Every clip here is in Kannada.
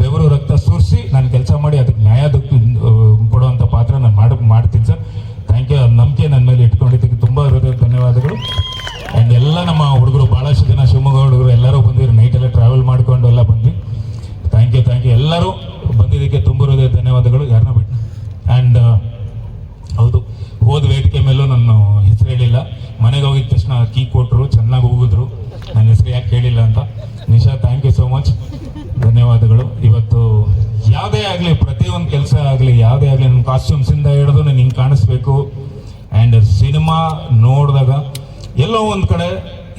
ಬೆವರು ರಕ್ತ ಸುರಿಸಿ ನಾನು ಕೆಲಸ ಮಾಡಿ ಅದಕ್ಕೆ ನ್ಯಾಯ ಕೊಡುವಂಥ ಪಾತ್ರ ನಾನು ಮಾಡ, ಮಾಡ್ತೀನಿ ಸರ್. ಥ್ಯಾಂಕ್ ಯು ನಂಬಿಕೆ ನನ್ನ ಮೇಲೆ ಇಟ್ಕೊಂಡಿದ್ದಕ್ಕೆ ತುಂಬ ಹೃದಯ ಧನ್ಯವಾದಗಳು. ಆ್ಯಂಡ್ ಎಲ್ಲ ನಮ್ಮ ಹುಡುಗರು ಭಾಳಷ್ಟು ಜನ ಶಿವಮೊಗ್ಗ ಹುಡುಗರು ಎಲ್ಲರೂ ಬಂದಿದ್ರು. ನೈಟ್ ಎಲ್ಲ ಟ್ರಾವೆಲ್ ಮಾಡ್ಕೊಂಡು ಎಲ್ಲ ಬಂದ್ವಿ. ಥ್ಯಾಂಕ್ ಯು ಥ್ಯಾಂಕ್ ಯು ಎಲ್ಲರೂ ಬಂದಿದ್ದಕ್ಕೆ ತುಂಬ ಹೃದಯ ಧನ್ಯವಾದಗಳು. ಯಾರನ್ನ ಬಿಟ್ಟು ಆ್ಯಂಡ್ ಹೌದು. ಹೋದ ವೇದಿಕೆ ಮೇಲೂ ನನ್ನ ಹೆಸರು ಹೇಳಿಲ್ಲ. ಮನೆಗೆ ಹೋಗಿದ ತಕ್ಷಣ ಕೀ ಕೊಟ್ಟರು ಚೆನ್ನಾಗಿ ಹೋಗಿದ್ರು ನನ್ನ ಹೆಸರು ಯಾಕೆ ಹೇಳಿಲ್ಲ ಅಂತ. ಯಾವುದೇ ಆಗಲಿ, ಪ್ರತಿಯೊಂದು ಕೆಲಸ ಆಗಲಿ, ಯಾವುದೇ ಆಗಲಿ ನನ್ನ ಕಾಸ್ಟ್ಯೂಮ್ಸಿಂದ ಹಿಡಿದು ನಾನು ಹಿಂಗೆ ಕಾಣಿಸ್ಬೇಕು. ಆ್ಯಂಡ್ ಸಿನಿಮಾ ನೋಡಿದಾಗ ಎಲ್ಲೋ ಒಂದು ಕಡೆ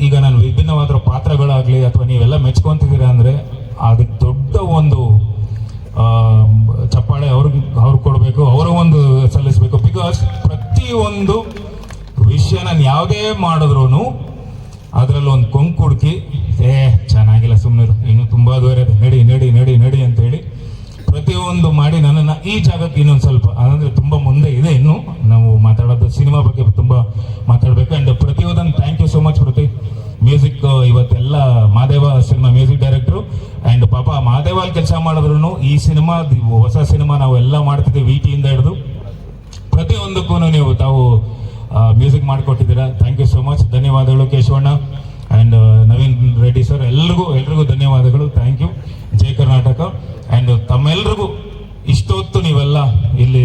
ಈಗ ನಾನು ವಿಭಿನ್ನವಾದ ಪಾತ್ರಗಳಾಗಲಿ ಅಥವಾ ನೀವೆಲ್ಲ ಮೆಚ್ಕೊತಿದ್ದೀರಾ ಅಂದರೆ ಅದಕ್ಕೆ ದೊಡ್ಡ ಒಂದು ಚಪ್ಪಾಳೆ ಅವ್ರಿಗೆ, ಅವ್ರು ಕೊಡಬೇಕು, ಅವರು ಒಂದು ಸಲ್ಲಿಸಬೇಕು. ಬಿಕಾಸ್ ಪ್ರತಿಯೊಂದು ವಿಷಯ ನಾನು ಯಾವುದೇ ಮಾಡಿದ್ರು ಅದರಲ್ಲಿ ಒಂದು ಕೊಂಕು ಹುಡುಕಿ ಏ, ಚೆನ್ನಾಗಿಲ್ಲ ಸುಮ್ಮನೆ ಇನ್ನು ತುಂಬ ದೂರ ನಡಿ ನಡಿ ನಡಿ ನಡಿ ಅಂತ ಹೇಳಿ ಪ್ರತಿಯೊಂದು ಮಾಡಿ ನನ್ನನ್ನು ಈ ಜಾಗಕ್ಕೆ ಇನ್ನೊಂದು ಸ್ವಲ್ಪ ಅಂದರೆ ತುಂಬ ಮುಂದೆ ಇದೆ ಇನ್ನು. ನಾವು ಮಾತಾಡೋದು ಸಿನಿಮಾ ಬಗ್ಗೆ ತುಂಬ ಮಾತಾಡಬೇಕು. ಆ್ಯಂಡ್ ಪ್ರತಿಯೊಂದನ್ನು ಥ್ಯಾಂಕ್ ಯು ಸೋ ಮಚ್ ಪ್ರತಿ ಮ್ಯೂಸಿಕ್ ಇವತ್ತೆಲ್ಲ ಮಾದೇವ ಸಿನಿಮಾ ಮ್ಯೂಸಿಕ್ ಡೈರೆಕ್ಟ್ರು ಆ್ಯಂಡ್ ಪಾಪ ಮಾದೇವ ಅಲ್ಲಿ ಕೆಲಸ ಮಾಡಿದ್ರು ಈ ಸಿನಿಮಾ ಹೊಸ ಸಿನಿಮಾ ನಾವು ಎಲ್ಲ ಮಾಡ್ತಿದ್ದೀವಿ, ವೀಟಿಯಿಂದ ಹಿಡಿದು. ಪ್ರತಿಯೊಂದಕ್ಕೂ ನೀವು ತಾವು ಮ್ಯೂಸಿಕ್ ಮಾಡಿಕೊಟ್ಟಿದ್ದೀರಾ. ಥ್ಯಾಂಕ್ ಯು ಸೋ ಮಚ್ ಧನ್ಯವಾದಗಳು ಕೇಶವಣ್ಣ. ಆ್ಯಂಡ್ ನವೀನ್ ರೆಡ್ಡಿ ಸರ್ ಎಲ್ರಿಗೂ ಎಲ್ರಿಗೂ ಧನ್ಯವಾದಗಳು thank you Jai Karnataka and ತಮ್ಮೆಲ್ರಿಗೂ ಇಷ್ಟೊತ್ತು ನೀವೆಲ್ಲ ಇಲ್ಲಿ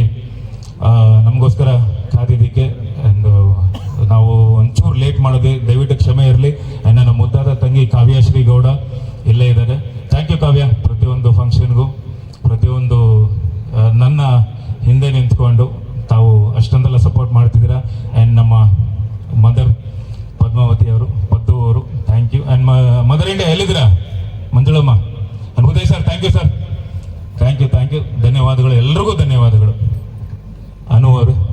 ನಮಗೋಸ್ಕರ ಕಾದಿದ್ದಕ್ಕೆ ಆ್ಯಂಡ್ ನಾವು ಒಂಚೂರು ಲೇಟ್ ಮಾಡಿದ್ವಿ ದಯವಿಟ್ಟು ಕ್ಷಮೆ ಇರಲಿ. ಆ್ಯಂಡ್ ನನ್ನ ಮುದ್ದಾದ ತಂಗಿ ಕಾವ್ಯಾಶ್ರೀ ಗೌಡ ಇಲ್ಲೇ ಇದ್ದಾರೆ. ಥ್ಯಾಂಕ್ ಯು ಕಾವ್ಯ, ಪ್ರತಿಯೊಂದು ಫಂಕ್ಷನ್ಗೂ ಪ್ರತಿಯೊಂದು ನನ್ನ ಹಿಂದೆ ನಿಂತ್ಕೊಂಡು ತಾವು ಅಷ್ಟೊಂದೆಲ್ಲ ಸಪೋರ್ಟ್ ಮಾಡ್ತಿದ್ದೀರಾ. ಆ್ಯಂಡ್ ನಮ್ಮ ಮದರ್ ಪದ್ಮಾವತಿ ಅವರು, ಪದ್ದು ಅವರು thank you and mother India ಎಲ್ಲಿದ್ದೀರಾ? ಮಂಜುಳಮ್ಮ. ಅನ್ಬೋದೇ ಸರ್ ಥ್ಯಾಂಕ್ ಯು ಸರ್ ಧನ್ಯವಾದಗಳು. ಎಲ್ರಿಗೂ ಧನ್ಯವಾದಗಳು. ಅನುವರು